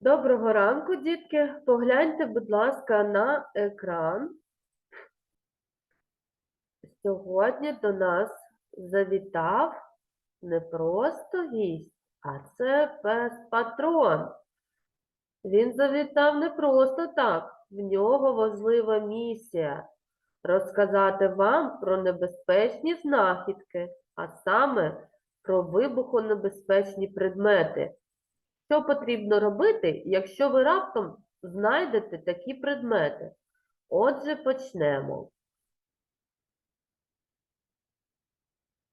Доброго ранку, дітки. Погляньте, будь ласка, на екран. Сьогодні до нас завітав не просто гість, а це пес патрон. Він завітав не просто так. В нього важлива місія розказати вам про небезпечні знахідки, а саме про вибухонебезпечні предмети. Що потрібно робити, якщо ви раптом знайдете такі предмети? Отже, почнемо.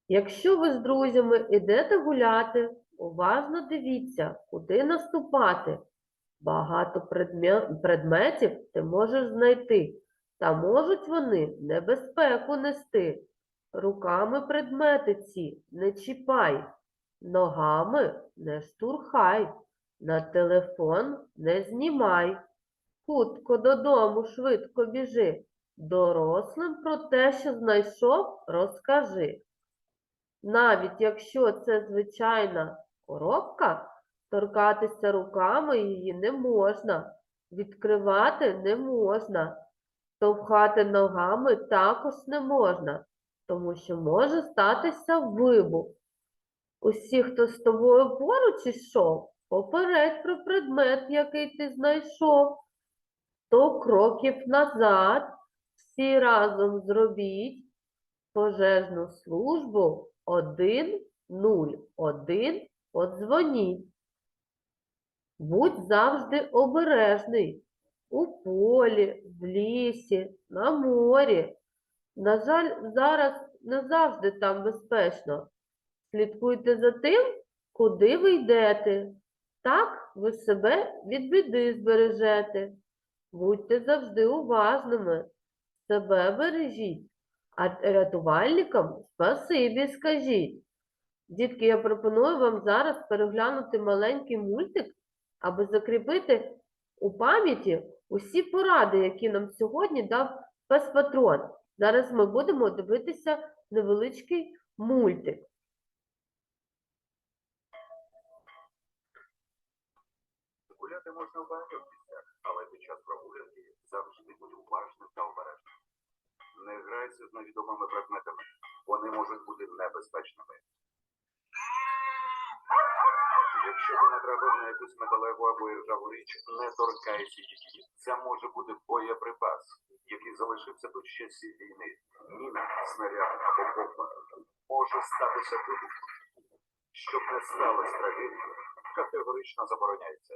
Якщо ви з друзями йдете гуляти, уважно дивіться, куди наступати. Багато предметів ти можеш знайти, та можуть вони небезпеку нести. Руками предмети ці не чіпай, ногами не штурхай, на телефон не знімай. Хутко додому швидко біжи. Дорослим про те, що знайшов, розкажи. Навіть якщо це звичайна коробка, торкатися руками її не можна, відкривати не можна, товхати ногами також не можна, тому що може статися вибух. Усі, хто з тобою поруч ішов, попередь про предмет, який ти знайшов. Сто кроків назад всі разом зробіть пожежну службу 101 подзвоніть. Будь завжди обережний у полі, в лісі, на морі. На жаль, зараз не завжди так безпечно. Слідкуйте за тим, куди ви йдете. Так ви себе від біди збережете. Будьте завжди уважними. Себе бережіть, а рятувальникам спасибі скажіть. Дітки, я пропоную вам зараз переглянути маленький мультик, аби закріпити у пам'яті усі поради, які нам сьогодні дав пес патрон. Зараз ми будемо дивитися невеличкий мультик. Можна багатьох але під час прогулянки завжди будь уважним та обережним. Не грайся з невідомими предметами. Вони можуть бути небезпечними. Якщо ти натрапив на якусь металеву або іржаву річ, не торкайся її. Це може бути боєприпас, який залишився ще з війни. Міна, снаряд або бомба. Може статися вибух. Щоб не сталося трагедії, категорично забороняється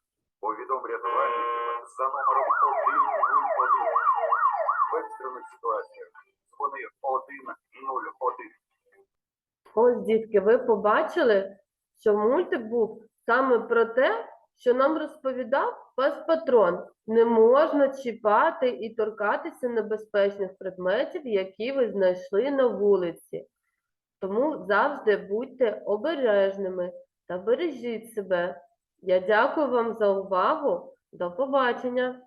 Повідом рятувальників за номером 101. В екстрених ситуаціях дзвони 101. Ось, дітки, ви побачили, що мультик був саме про те, що нам розповідав пес патрон. Не можна чіпати і торкатися небезпечних предметів, які ви знайшли на вулиці. Тому завжди будьте обережними та бережіть себе. Я дякую вам за увагу. До побачення!